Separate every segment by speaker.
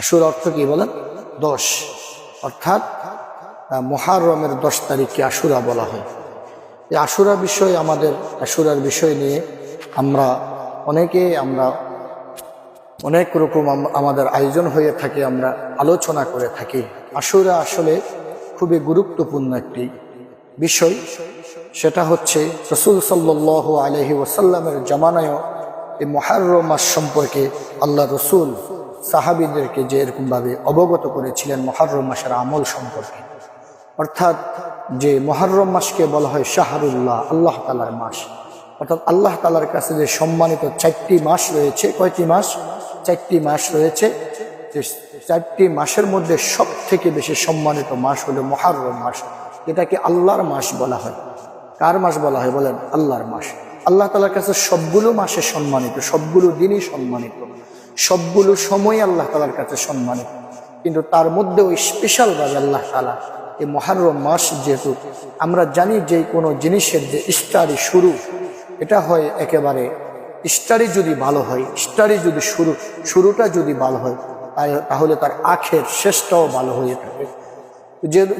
Speaker 1: আশুরা অর্থ কি বলেন? দশ। অর্থাৎ মহারমের দশ তারিখকে আশুরা বলা হয়। এই আশুরা বিষয় আমাদের, আশুরার বিষয় নিয়ে আমরা অনেকে আমরা অনেক রকম আমাদের আয়োজন হয়ে থাকে, আমরা আলোচনা করে থাকি। আশুরা আসলে খুবই গুরুত্বপূর্ণ একটি বিষয়। সেটা হচ্ছে রসুল সাল্লাহ আলহি ওসাল্লামের জামানায়ও এই মহারম মাস সম্পর্কে আল্লাহ রসুল সাহাবিদেরকে যে এরকমভাবে অবগত করেছিলেন মহারম মাসের আমল সম্পর্কে। অর্থাৎ যে মহারম মাসকে বলা হয় শাহরুল্লাহ, আল্লাহ তালার মাস। অর্থাৎ আল্লাহ তালার কাছে যে সম্মানিত চারটি মাস রয়েছে, কয়টি মাস? চারটি মাস রয়েছে। যে চারটি মাসের মধ্যে সব থেকে বেশি সম্মানিত মাস হলো মহারম মাস এটাকে আল্লাহর মাস বলা হয়। কার মাস বলা হয় বলেন? আল্লাহর মাস। আল্লাহ তালার কাছে সবগুলো মাসে সম্মানিত, সবগুলো দিনই সম্মানিত। সবগুলো সময় আল্লাহ তালার কাছে সম্মানিত। কিন্তু তার মধ্যেও স্পেশালভাবে আল্লাহ তালা এই মহারম মাস যেহেতু, আমরা জানি যে কোনো জিনিসের যে স্টারি শুরু, এটা হয় একেবারে স্টারি যদি ভালো হয় স্টারি যদি শুরু, শুরুটা যদি ভালো হয় তাহলে তার আখের শেষটাও ভালো হয়ে থাকে।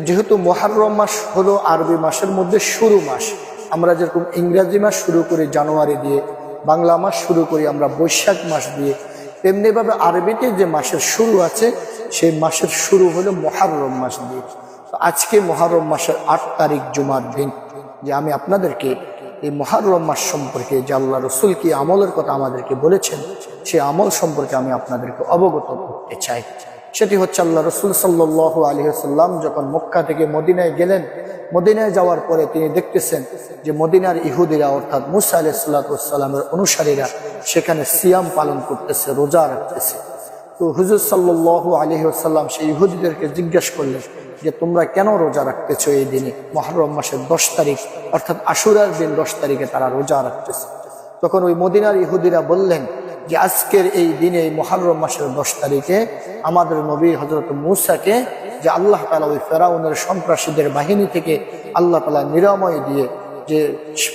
Speaker 1: যেহেতু মহারম মাস হলো আরবি মাসের মধ্যে শুরু মাস, আমরা যেরকম ইংরাজি মাস শুরু করি জানুয়ারি দিয়ে, বাংলা মাস শুরু করি আমরা বৈশাখ মাস দিয়ে তেমনিভাবে আরবিতে যে মাসের শুরু আছে, সেই মাসের শুরু হলো মহারম মাস দিয়ে। আজকে মহারম মাসের আট তারিখ জুমার দিন, যে আমি আপনাদেরকে এই মহারম মাস সম্পর্কে যে আল্লাহ রসুল কি আমলের কথা আমাদেরকে বলেছেন সেই আমল সম্পর্কে আমি আপনাদেরকে অবগত করতে চাই। সেটি হচ্ছে আল্লাহ রসুল সাল্লাহ আলহিহাল্লাম যখন মক্কা থেকে মদিনায় গেলেন, মদিনায় যাওয়ার পরে তিনি দেখতেছেন যে মদিনার ইহুদিরা অর্থাৎ মুসা আলাহ সাল্লাতামের অনুসারীরা সেখানে সিয়াম পালন করতেছে, রোজা রাখতেছে। তো হুজুর সাল্লাহ আলহি আসাল্লাম সেই ইহুদিদেরকে জিজ্ঞেস করলেন যে, তোমরা কেন রোজা রাখতেছো এই দিনে? মহরম মাসের দশ তারিখ, অর্থাৎ আশুরার দিন দশ তারিখে তারা রোজা রাখতেছে। তখন ওই মদিনার ইহুদিরা বললেন যে আজকের এই দিনে, এই মহারম মাসের দশ তারিখে আমাদের নবী হজরত মুসাকে যে আল্লাহ তালা ওই ফেরাউনের সন্ত্রাসীদের বাহিনী থেকে আল্লাহ তালা নিরাময় দিয়ে যে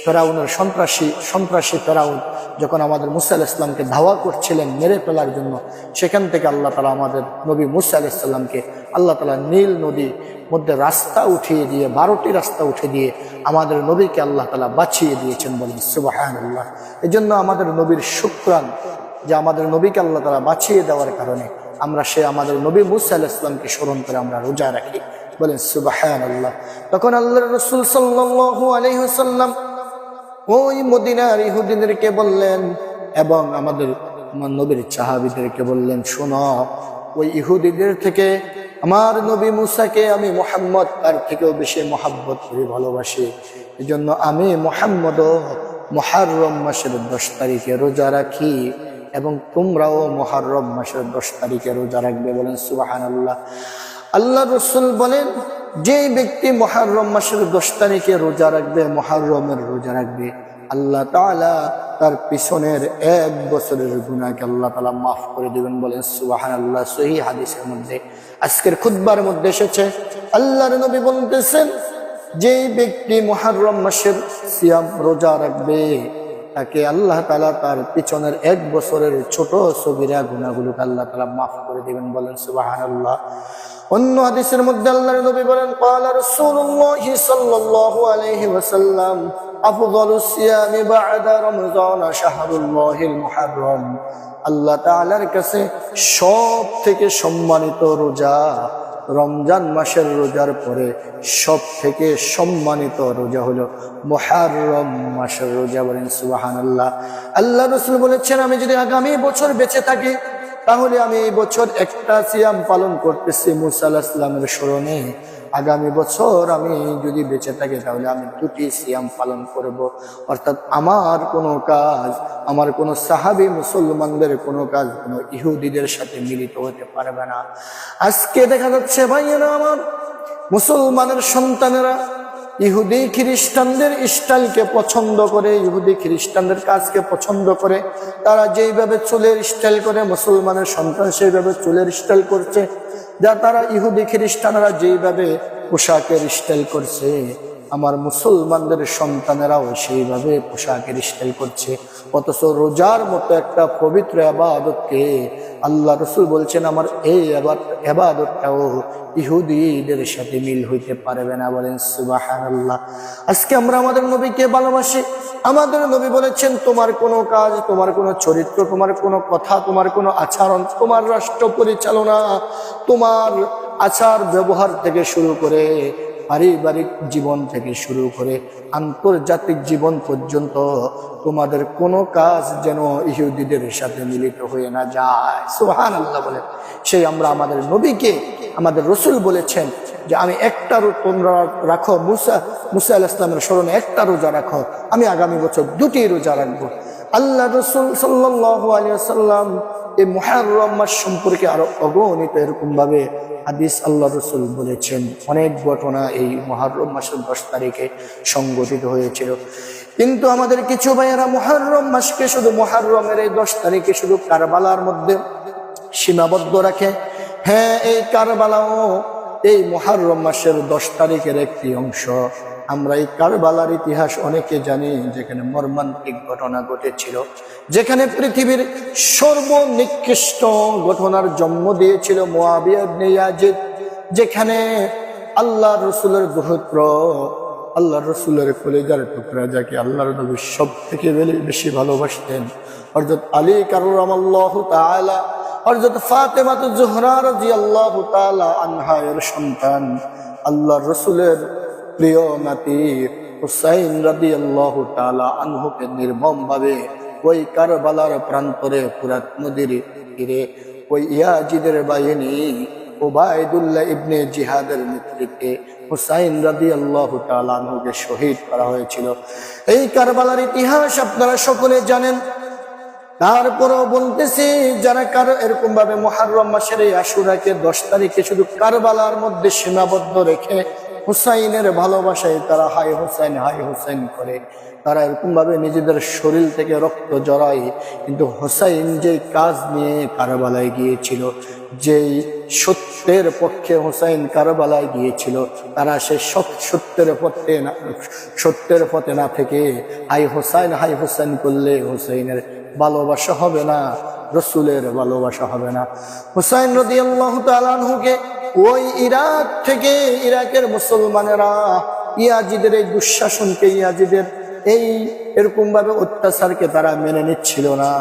Speaker 1: ফেরাউনের সন্ত্রাসী সন্ত্রাসী ফেরাউন যখন আমাদের মুসা ইসলামকে ধাওয়া করছিলেন মেরে ফেলার জন্য, সেখান থেকে আল্লাহ তালা আমাদের নবী মুসা ইসলামকে আল্লাহ তালা নীল নদী মধ্যে রাস্তা উঠিয়ে দিয়ে, বারোটি রাস্তা উঠে দিয়ে আমাদের নবীকে আল্লাহ তালা বাঁচিয়ে দিয়েছেন বলেন আল্লাহ এই জন্য আমাদের নবীর শুক্রান যে আমাদের নবীকে আল্লাহ তালা বাঁচিয়ে দেওয়ার কারণে আমরা সে আমাদের নবী মুসা আল ইসলামকে স্মরণ করে আমরা রোজা রাখি। বলেন সুবাহান আল্লাহ তখন আল্লাহ রসুল সাল্লাহ আলহিহাল্লাম ওই মদিনার ইহুদিদেরকে বললেন এবং আমাদের নবীর চাহাবিদেরকে বললেন, শোনো, ওই ইহুদিদের থেকে আমার নবী মুসাকে আমি মোহাম্মদ, তার থেকেও বেশি মহাব্বত করি, ভালোবাসি। এই জন্য আমি মোহাম্মদও মহারম মাসের দশ তারিখে রোজা রাখি। এবং তোমরাও মহারম মাসের দশ তারিখে রোজা রাখবে বলেন সুবাহান আল্লাহ আল্লাহ রসুল বলেন যে ব্যক্তি মহারম মাসের দশ তারিখে রোজা রাখবে মহারমের রোজা রাখবে, আল্লাহ তাআলা তার পিছনের এক বছরের গুণাকে আল্লাহ তালা মাফ করে দিবেন বলেন সুবাহান আল্লাহ সহি হাদিসের মধ্যে, আজকের খুদ্বার মধ্যে এসেছে, আল্লাহর নবী বলতেছেন, যেই ব্যক্তি মহারম মাসের সিয়াম রোজা রাখবে তাকে আল্লাহ তালা তার পিছনের এক বছরের ছোট সবিরা গুণাগুলোকে আল্লাহ তালা মাফ করে দিবেন বলেন সুবাহান আল্লাহ অন্য হাদিসের মধ্যে আল্লাহর নবী বলেন قال رسول الله صلى الله عليه وسلم افضل الصيام بعد رمضان شهر الله المحرم আল্লাহ তাআলার কাছে সব থেকে সম্মানিত রোজা রমজান মাসের রোজার পরে সব থেকে সম্মানিত রোজা হলো মহারম মাসের রোজা বলেন সুবাহান আল্লাহ আল্লাহ রসুল বলেছেন, আমি যদি আগামী বছর বেঁচে থাকি, তাহলে আমি এই বছর একটা সিয়াম পালন করতেছি মুসা আল্লাহ ইসলামের স্মরণে। আগামী বছর আমি যদি বেঁচে থাকি, তাহলে আমি দুটি সিয়াম পালন করব। অর্থাৎ আমার কোনো কাজ, আমার কোনো সাহাবি মুসলমানদের কোনো কাজ, কোনো ইহুদিদের সাথে মিলিত হতে পারবে না। আজকে দেখা যাচ্ছে ভাইয়েরা আমার, মুসলমানের সন্তানেরা ইহুদি খ্রিস্টানদের স্টাইলকে পছন্দ করে, ইহুদি খ্রিস্টানদের কাজকে পছন্দ করে। তারা যেইভাবে চুলের স্টাইল করে, মুসলমানের সন্তান সেইভাবে চুলের স্টাইল করছে। যা তারা ইহুদি খ্রিস্টানরা যেইভাবে পোশাকের স্টাইল করছে। আমার মুসলমানদের সন্তানেরাও সেইভাবে পোশাকের স্টাইল করছে। অথচ রোজার মতো একটা পবিত্র আবাদতকে আল্লাহ রসুল বলছেন, আমার এই আবাদতটাও ইহুদিদের সাথে মিল হইতে পারবে না। বলেন সুবাহান আল্লাহ আজকে আমরা আমাদের নবীকে ভালোবাসি। আমাদের নবী বলেছেন, তোমার কোনো কাজ, তোমার কোনো চরিত্র, তোমার কোনো কথা, তোমার কোনো আচরণ, তোমার রাষ্ট্র পরিচালনা, তোমার আচার ব্যবহার থেকে শুরু করে পারিবারিক জীবন থেকে শুরু করে আন্তর্জাতিক জীবন পর্যন্ত তোমাদের কোনো কাজ যেন ইহুদিদের সাথে মিলিত হয়ে না যায়। সুহান আল্লাহ বলে। সেই আমরা আমাদের নবীকে, আমাদের রসুল বলেছেন যে, আমি একটা তোমরা রাখো, মুসা মুসা আল ইসলামের স্মরণে একটা রোজা রাখো। আমি আগামী বছর দুটি রোজা রাখব। আল্লাহ রসুল সাল্লাহ আলিয়া সাল্লাম এই মহারম মাস সম্পর্কে আরও অগণিত এরকম ভাবে হাদিস আল্লাহ রসুল বলেছেন। অনেক ঘটনা এই মহারম মাসের দশ তারিখে সংগঠিত হয়েছিল। কিন্তু আমাদের কিছু ভাইয়েরা মহারম মাসকে শুধু মহারমের এই দশ তারিখে শুধু কারবালার মধ্যে সীমাবদ্ধ রাখে। হ্যাঁ এই কারবালাও এই মহারম মাসের দশ তারিখের একটি অংশ। আমরা এই কারবালার ইতিহাস অনেকে জানি যেখানে মর্মান্তিক ঘটনা ঘটেছিল, যেখানে পৃথিবীর সর্বনিকৃষ্ট ঘটনার জন্ম দিয়েছিল মোয়াবিয়া ইবনে ইয়াজিদ, যেখানে আল্লাহ রসুলের গুহত্র আল্লাহ রসুলের কলেজার টুকরা যাকে আল্লাহর নবী সব থেকে বেশি ভালোবাসতেন। অর্থাৎ আলী কারুরাম আল্লাহ তাআলা, হযরত ফাতেমা তো জোহরা রাদিয়াল্লাহু তাআলা আনহায়ের সন্তান আল্লাহ রসুলের প্রিয় নাতি হুসাইন রাদিয়াল্লাহু তাআলা আনহুকে নির্মম ভাবে ওই কারবালার প্রান্তরে ফুরাত নদীর তীরে, ওই ইয়াজিদের বাহিনী ওবায়দুল্লাহ ইবনে জিহাদের নেতৃত্বে হুসাইন রাদিয়াল্লাহু তাআলা আনহুকে শহীদ করা হয়েছিল। এই কারবালার ইতিহাস আপনারা সকলে জানেন। তারপরও বলতেছি, যারা কারও এরকম ভাবে মহারম মাসের এই আশুরাকে দশ তারিখে শুধু কারবালার মধ্যে সীমাবদ্ধ রেখে হুসাইনের ভালোবাসায় তারা হাই হুসাইন হাই হুসাইন করে। তারা এরকমভাবে নিজেদের শরীর থেকে রক্ত জড়ায়। কিন্তু হুসাইন যে কাজ নিয়ে কারবালায় গিয়েছিল, যেই সত্যের পক্ষে হুসাইন কারবালায় গিয়েছিল, তারা সে সত্যের পথে না, সত্যের পথে না থেকে হাই হুসাইন হাই হুসাইন করলে হুসাইনের ভালোবাসা হবে না, রসুলের ভালোবাসা হবে না। হুসাইন রদি আল্লাহ তালানহুকে ওই ইরাক থেকে ইরাকের মুসলমানেরা ইয়াজিদের এই দুঃশাসনকে, ইয়াজিদের এই এরকম ভাবে অত্যাচারকে তারা মেনে নিচ্ছিল না।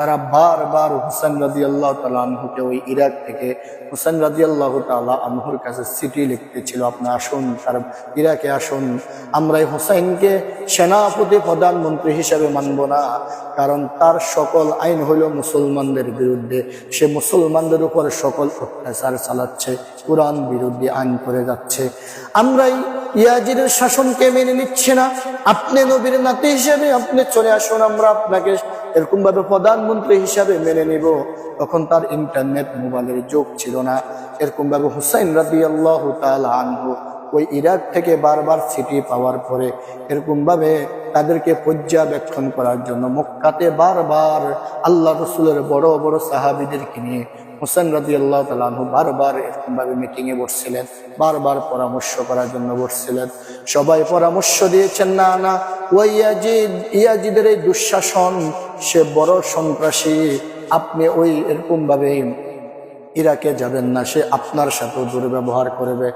Speaker 1: তারা বারবার হুসাইন রাজি আল্লাহ তালা ওই ইরাক থেকে হুসেন রাজি আল্লাহ তালা আনহুর কাছে চিঠি লিখতেছিল, আপনি আসুন, তার ইরাকে আসুন। আমরা এই হুসাইনকে সেনাপতি প্রধানমন্ত্রী হিসাবে মানব না, কারণ তার সকল আইন হইল মুসলমানদের বিরুদ্ধে। সে মুসলমানদের উপর সকল অত্যাচার চালাচ্ছে, কোরআন বিরুদ্ধে আইন করে যাচ্ছে। আমরাই ইয়াজিদের শাসনকে মেনে নিচ্ছে না। আপনি নবীর নাতি হিসেবে আপনি চলে আসুন, আমরা আপনাকে এরকম ভাবে প্রধানমন্ত্রী হিসাবে মেনে নিব। তখন তার ইন্টারনেট মোবাইলের যোগ ছিল না। এরকম ভাবে হুসাইন রাজি আল্লাহ আনহু ওই ইরাক থেকে বারবার সিটি পাওয়ার পরে এরকম ভাবে তাদেরকে পর্যবেক্ষণ করার জন্য মক্কাতে বারবার আল্লাহ রসুলের বড় বড় সাহাবিদেরকে নিয়ে হোসেন রাজি আল্লাহ তালু বারবার এরকমভাবে মিটিংয়ে মিটিং বসছিলেন, বারবার পরামর্শ করার জন্য বসছিলেন। সবাই পরামর্শ দিয়েছেন, না না, ওই ইয়াজিদ, ইয়াজিদের এই দুঃশাসন, সে বড় সন্ত্রাসী, আপনি ওই এরকমভাবে ইরাকে যাবেন না, সে আপনার সাথেও দুর্ব্যবহার করবে।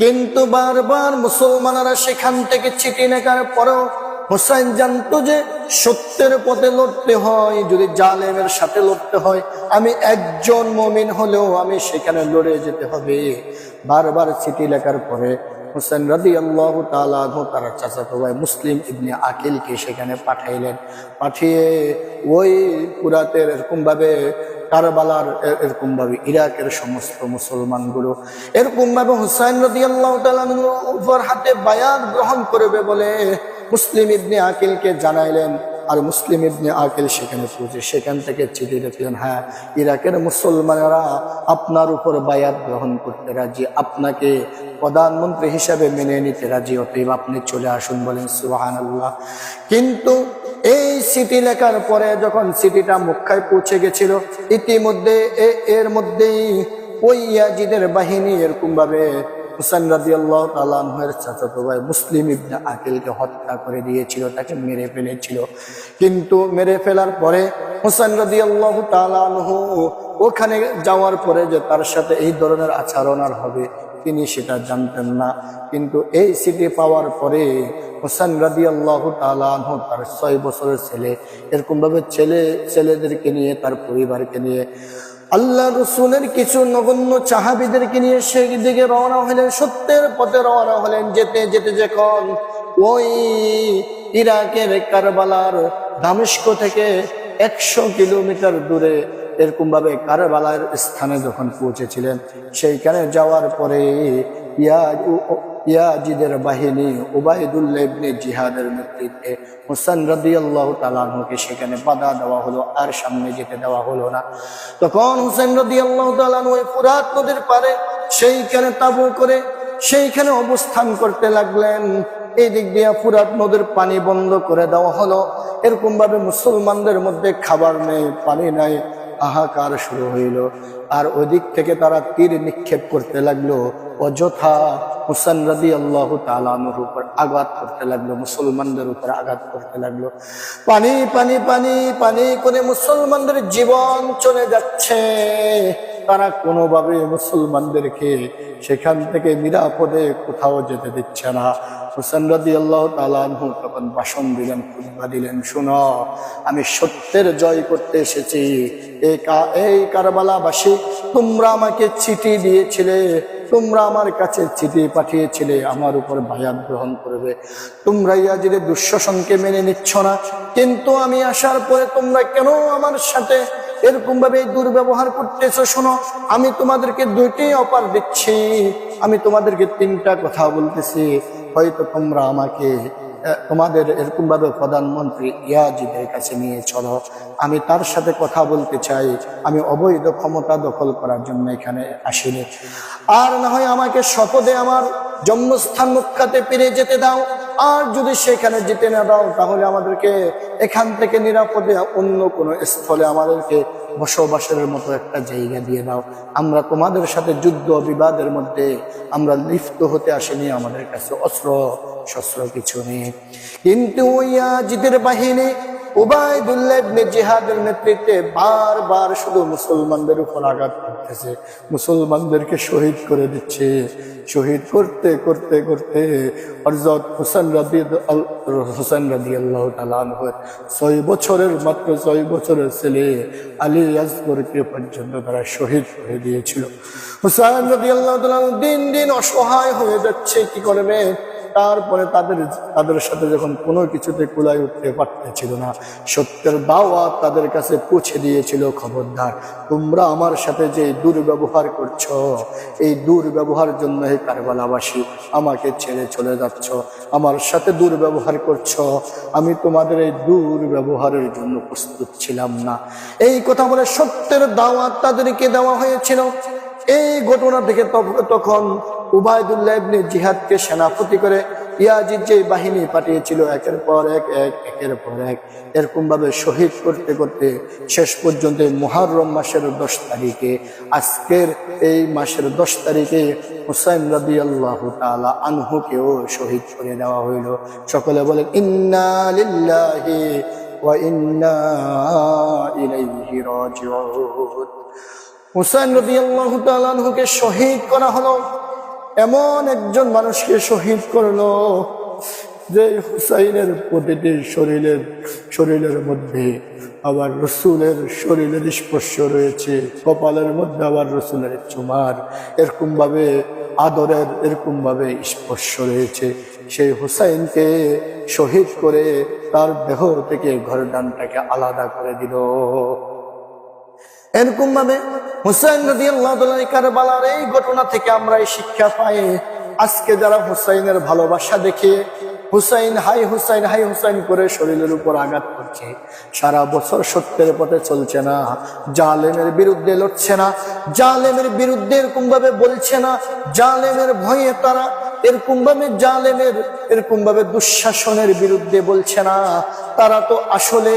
Speaker 1: কিন্তু বারবার মুসলমানেরা সেখান থেকে চিঠি নেকার পরেও হোসাইন জানতো যে সত্যের পথে লড়তে হয়, যদি জালেমের সাথে লড়তে হয়, আমি একজন মমিন হলেও আমি সেখানে লড়ে যেতে হবে। বারবার চিঠি লেখার পরে হোসেন রাদি আল্লাহ তালাহ তার চাচাতো ভাই মুসলিম ইবনে আকিলকে সেখানে পাঠাইলেন। পাঠিয়ে ওই পুরাতের এরকমভাবে কারবালার, এ- এরকম ভাবে ইরাকের সমস্ত মুসলমানগুলো এরকমভাবে হুসাইন রদি আল্লাহ উপর হাতে বায়াত গ্রহণ করবে বলে মুসলিম ইবনে আকিলকে জানাইলেন, আর মুসলিম ইবনে আকিল সেখানে পৌঁছে, সেখান থেকে চিঠি লিখলেন হ্যাঁ ইরাকের মুসলমানেরা আপনার উপর বায়াত গ্রহণ করতে রাজি, আপনাকে প্রধানমন্ত্রী হিসাবে মেনে নিতে রাজি, অতএব আপনি চলে আসুন বলেন সুবাহান আল্লাহ কিন্তু এই সিটি লেখার পরে যখন সিটিটা মক্কায় পৌঁছে গেছিল, ইতিমধ্যে এর মধ্যেই ওই ইয়াজিদের বাহিনী এরকম ভাবে হুসাইন রাজি আল্লাহ তালাহের চাচাতো ভাই মুসলিম ইবনে আকিলকে হত্যা করে দিয়েছিল, তাকে মেরে ফেলেছিল। কিন্তু মেরে ফেলার পরে হুসাইন রাজি আল্লাহ তালানহু ওখানে যাওয়ার পরে যে তার সাথে এই ধরনের আচরণ আর হবে, তিনি সেটা জানতেন না। কিন্তু এই সিটি পাওয়ার পরে হোসেন রাদি আল্লাহ তালাহ তার ছয় বছরের ছেলে, এরকমভাবে ছেলে, ছেলেদেরকে নিয়ে, তার পরিবারকে নিয়ে আল্লাহ রসুলের কিছু নগণ্য চাহাবিদেরকে নিয়ে সেই দিকে রওনা হলেন, সত্যের পথে রওনা হলেন, যেতে যেতে যখন ওই ইরাকের কারবালার দামেস্ক থেকে একশো কিলোমিটার দূরে এরকম ভাবে কারবালার স্থানে যখন পৌঁছেছিলেন, সেইখানে যাওয়ার পরে ইয়াজ ইয়াজিদের বাহিনী উবায়দুল্লাহ ইবনে জিহাদের নেতৃত্বে হোসেন রাদি আল্লাহ তালানহকে সেখানে বাধা দেওয়া হলো, আর সামনে যেতে দেওয়া হলো না। তখন হোসেন রাদি আল্লাহ তালানহ ওই ফুরাত নদীর পারে সেইখানে তাবু করে সেইখানে অবস্থান করতে লাগলেন। এই দিক দিয়ে ফুরাত নদীর পানি বন্ধ করে দেওয়া হলো। এরকম ভাবে মুসলমানদের মধ্যে খাবার নেই, পানি নাই, হাহাকার শুরু হইল। আর ওদিক থেকে তারা তীর নিক্ষেপ করতে লাগল। অযথা হুসান রাদি আল্লাহ তালানুর উপর আঘাত করতে লাগল, মুসলমানদের উপর আঘাত করতে লাগল। পানি পানি পানি পানি করে মুসলমানদের জীবন চলে যাচ্ছে। তারা কোনোভাবে মুসলমানদেরকে সেখান থেকে নিরাপদে কোথাও যেতে দিচ্ছে না। হুসেন রাদি আল্লাহ তালানহু তখন বাসন দিলেন খুদ্া দিলেন, শুনো, আমি সত্যের জয় করতে এসেছি। এই কারবালাবাসী তোমরা আমাকে চিঠি দিয়েছিলে, তোমরা আমার কাছে চিঠি পাঠিয়েছিলে, আমার উপর বায়াত গ্রহণ করবে। তোমরা ইয়াজিদের দুঃশাসনকে মেনে নিচ্ছ না। কিন্তু আমি আসার পরে তোমরা কেন আমার সাথে এরকম ভাবে দুর্ব্যবহার করতেছো? শোনো, আমি তোমাদেরকে দুইটি অপার দিচ্ছি। আমি তোমাদেরকে তিনটা কথা বলতেছি। হয়তো তোমরা আমাকে তোমাদের এরকম ভাবে প্রধানমন্ত্রী ইয়াজিদের কাছে নিয়ে চলো। আমি তার সাথে কথা বলতে চাই। আমি অবৈধ ক্ষমতা দখল করার জন্য এখানে আসিনি। আর না হয় আমাকে শপথে আমার জন্মস্থান মুখ্যাতে পেরে যেতে দাও। আর যদি সেখানে যেতে না দাও, তাহলে আমাদেরকে এখান থেকে নিরাপদে অন্য কোনো স্থলে আমাদেরকে বসবাসের মতো একটা জায়গা দিয়ে দাও। আমরা তোমাদের সাথে যুদ্ধ বিবাদের মধ্যে আমরা লিপ্ত হতে আসিনি, আমাদের কাছে অস্ত্র, শস্ত্র কিছু নেই। কিন্তু ওই আজিদের বাহিনী উবায়দুল্লাহ ইবনে জিহাদের নেতৃত্বে বারবার শুধু মুসলমানদের উপর আঘাত করতেছে। মুসলমানদেরকে শহীদ করে দিচ্ছে। শহীদ করতে করতে করতে হরজত হোসেন রাদি হোসেন রাদি আল্লাহ তালানহের ছয় বছরের মাত্র ছয় বছরের ছেলে আলী আজগরকে পর্যন্ত তারা শহীদ করে দিয়েছিল। হুসাইন রাদি আল্লাহ দিন দিন অসহায় হয়ে যাচ্ছে। কি করবে? তারপরে তাদের তাদের সাথে যখন কোনো কিছুতে কুলাই উঠতে পারতেছিল না, সত্যের দাওয়াত তাদের কাছে পৌঁছে দিয়েছিল খবরদার। তোমরা আমার সাথে যে দুর্ব্যবহার করছ, এই দুর্ব্যবহার জন্য এই কারবালাবাসী, আমাকে ছেড়ে চলে যাচ্ছ। আমার সাথে দুর্ব্যবহার করছ, আমি তোমাদের এই দুর্ব্যবহারের জন্য প্রস্তুত ছিলাম না। এই কথা বলে সত্যের দাওয়াত তাদেরকে দেওয়া হয়েছিল। এই ঘটনা থেকে তখ- তখন উবায়দুল্লাহ ইবনে জিহাদকে সেনাপতি করে ইয়াজিদ যে বাহিনী পাঠিয়েছিল, একের পর এক এক, একের পর এক এরকম ভাবে শহীদ করতে করতে শেষ পর্যন্ত এই মাসের দশ তারিখে, আজকের এই মাসের দশ তারিখে হুসাইন রবি আল্লাহ তালা আনহুকেও শহীদ করে দেওয়া হইল। সকলে বলেন, ইন্না লিল্লাহি ওয়া ইন্না হুসাইন রবি আল্লাহ তালুকে শহীদ করা হলো। এমন একজন মানুষকে শহীদ করল যে হুসাইনের প্রতিটি শরীরের শরীরের মধ্যে আবার রসুলের শরীরের স্পর্শ রয়েছে, কপালের মধ্যে আবার রসুলের চুমার এরকম ভাবে আদরের এরকম ভাবে স্পর্শ রয়েছে। সেই হুসাইনকে শহীদ করে তার দেহ থেকে ঘরদানটাকে আলাদা করে দিল। এরকম ভাবে হুসাইন নদী আল্লাহ এই ঘটনা থেকে আমরা এই শিক্ষা পাই। আজকে যারা হুসাইনের ভালোবাসা দেখে হুসাইন, হাই হুসাইন হাই হুসাইন করে শরীরের উপর আঘাত করছে। সারা বছর সত্যের পথে চলছে না, জালেমের বিরুদ্ধে লড়ছে না, জালেমের বিরুদ্ধে এরকম ভাবে বলছে না, জালেমের ভয়ে তারা এরকম ভাবে জালেমের, এরকম ভাবে দুঃশাসনের বিরুদ্ধে বলছে না। তারা তো আসলে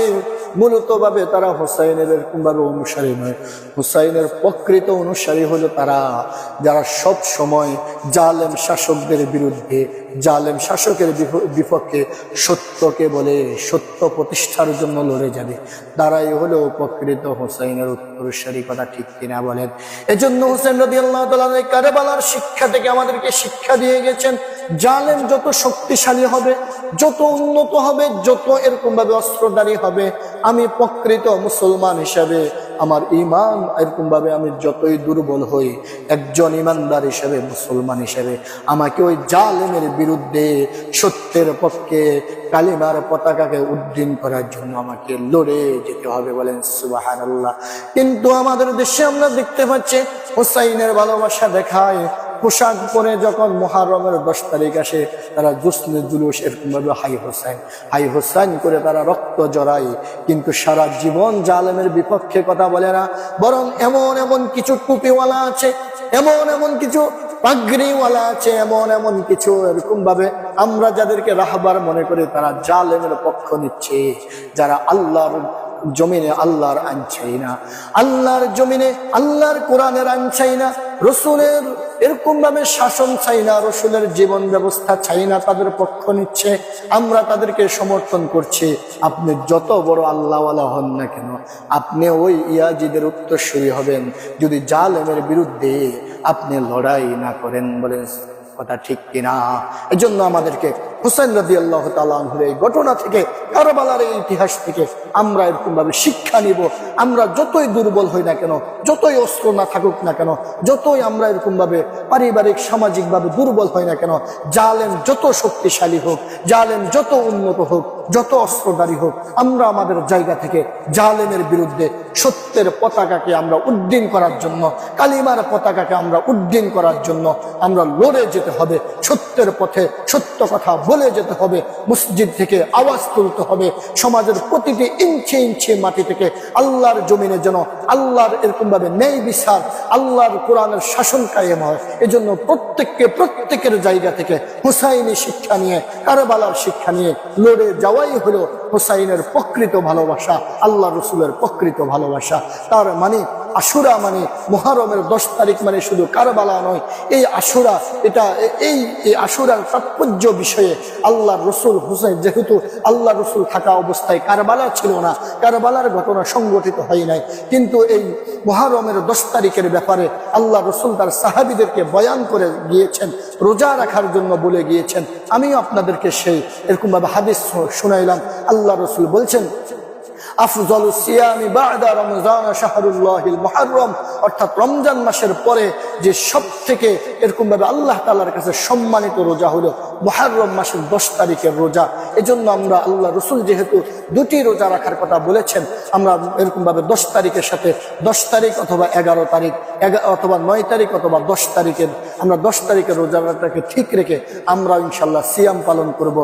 Speaker 1: মূলত ভাবে তারা হোসাইনের এরকম ভাবে অনুসারী নয়। হুসাইনের প্রকৃত অনুসারী হলো তারা যারা সব সময় জালেম শাসকদের বিরুদ্ধে, জালেম শাসকের বিপক্ষে সত্যকে বলে সত্য প্রতিষ্ঠার জন্য লড়ে যাবে। তারাই হলো প্রকৃত হোসাইনের উত্তরস্বরী কথা ঠিক কিনা বলেন। এজন্য হোসেন রদি আল্লাহ কারেবালার শিক্ষা থেকে আমাদেরকে শিক্ষা দিয়ে গেছেন, জালেম যত শক্তিশালী হবে, যত উন্নত হবে, যত এরকম ভাবে অস্ত্রধারী হবে আমি প্রকৃত মুসলমান হিসাবে আমার ইমান এরকম ভাবে আমি যতই দুর্বল হই, একজন ইমানদার হিসেবে, মুসলমান হিসেবে, আমাকে ওই জালেমের বিরুদ্ধে সত্যের পক্ষে, কালিমার পতাকাকে উদ্দিন করার জন্য আমাকে লড়ে যেতে হবে বলেন সুবাহান আল্লাহ কিন্তু আমাদের দেশে আমরা দেখতে পাচ্ছি, হোসাইনের ভালোবাসা দেখায় পোশাক পরে যখন মহারমের দশ তারিখ আসে, তারা জুসনে জুলুস এরকম ভাবে হাই হোসাইন হাই হোসাইন করে তারা রক্ত জড়ায়। কিন্তু সারা জীবন জালেমের বিপক্ষে কথা বলে না, বরং এমন এমন কিছু টুপিওয়ালা আছে, এমন এমন কিছু পাগড়িওয়ালা আছে, এমন এমন কিছু এরকম ভাবে আমরা যাদেরকে রাহবার মনে করি তারা জালেমের পক্ষ নিচ্ছে, যারা আল্লাহর জমিনে আল্লাহর আইন চাই না। আল্লাহর জমিনে আল্লাহর কোরআনের আইন চাই না। রসুলের এরকম ভাবে শাসন চাই না, রসুলের জীবন ব্যবস্থা চাই না তাদের পক্ষ নিচ্ছে। আমরা তাদেরকে সমর্থন করছি। আপনি যত বড় আল্লাহওয়ালা হন না কেন, আপনি ওই ইয়াজিদের উত্তরসূরি হবেন। যদি জালেমের বিরুদ্ধে আপনি লড়াই না করেন বলে কথা ঠিক কিনা? এজন্য আমাদেরকে হুসেন রদি আল্লাহ তালাহুর এই ঘটনা থেকে, কারবালার এই ইতিহাস থেকে আমরা এরকম ভাবে শিক্ষা নিব। আমরা যতই দুর্বল হই না কেন, যতই অস্ত্র না থাকুক না কেন, যতই আমরা এরকম ভাবে পারিবারিক সামাজিক ভাবে দুর্বল হয় না কেন, জালেম যত শক্তিশালী হোক, জালেম যত উন্নত হোক, যত অস্ত্রধারী হোক, আমরা আমাদের জায়গা থেকে জালেমের বিরুদ্ধে সত্যের পতাকাকে আমরা উড্ডীন করার জন্য, কালিমার পতাকাকে আমরা উড্ডীন করার জন্য আমরা লড়ে যেতে হবে। সত্যের পথে সত্য কথা বলে যেতে হবে, মসজিদ থেকে আওয়াজ তুলতে হবে, সমাজের প্রতিটি ইঞ্চি ইঞ্চি মাটি থেকে আল্লাহর জমিনে যেন আল্লাহর এরকম ভাবে ন্যায় বিচার, আল্লাহর কোরআনের শাসন কায়েম হয়। এজন্য প্রত্যেককে, প্রত্যেকের জায়গা থেকে হুসাইনি শিক্ষা নিয়ে, কারবালার শিক্ষা নিয়ে লড়ে যাওয়াই হলো হুসাইনের প্রকৃত ভালোবাসা, আল্লাহ রসুলের প্রকৃত ভালোবাসা। তার মানে আশুরা মানে মহারমের দশ তারিখ মানে শুধু কারবালা নয়, এই আশুরা, এটা, এই এই আশুরার তাৎপর্য বিষয়ে আল্লাহ রসুল হুসাইন, যেহেতু আল্লাহ রসুল থাকা অবস্থায় কারবালা ছিল না, কারবালার ঘটনা সংগঠিত হয় নাই, কিন্তু এই মহারমের দশ তারিখের ব্যাপারে আল্লাহ রসুল তার সাহাবিদেরকে বয়ান করে গিয়েছেন, রোজা রাখার জন্য বলে গিয়েছেন। আমিও আপনাদেরকে সেই এরকমভাবে হাদিস শুনাইলাম, আল্লাহ রসুল বলছেন আফজল সিয়ামি বাদা রমজান শাহরুল্লাহিল মুহাররম। অর্থাৎ রমজান মাসের পরে যে সব থেকে এরকম ভাবে আল্লাহ তাআলার কাছে সম্মানিত রোজা হলো মুহাররম মাসের দশ তারিখের রোজা। এজন্য আমরা আল্লাহ রসুল যেহেতু দুটি রোজা রাখার কথা বলেছেন, আমরা এরকম ভাবে দশ তারিখের সাথে দশ তারিখ অথবা এগারো তারিখ অথবা নয় তারিখ অথবা দশ তারিখের, আমরা দশ তারিখের রোজাটাকে ঠিক রেখে আমরা ইনশাল্লাহ সিয়াম পালন করব।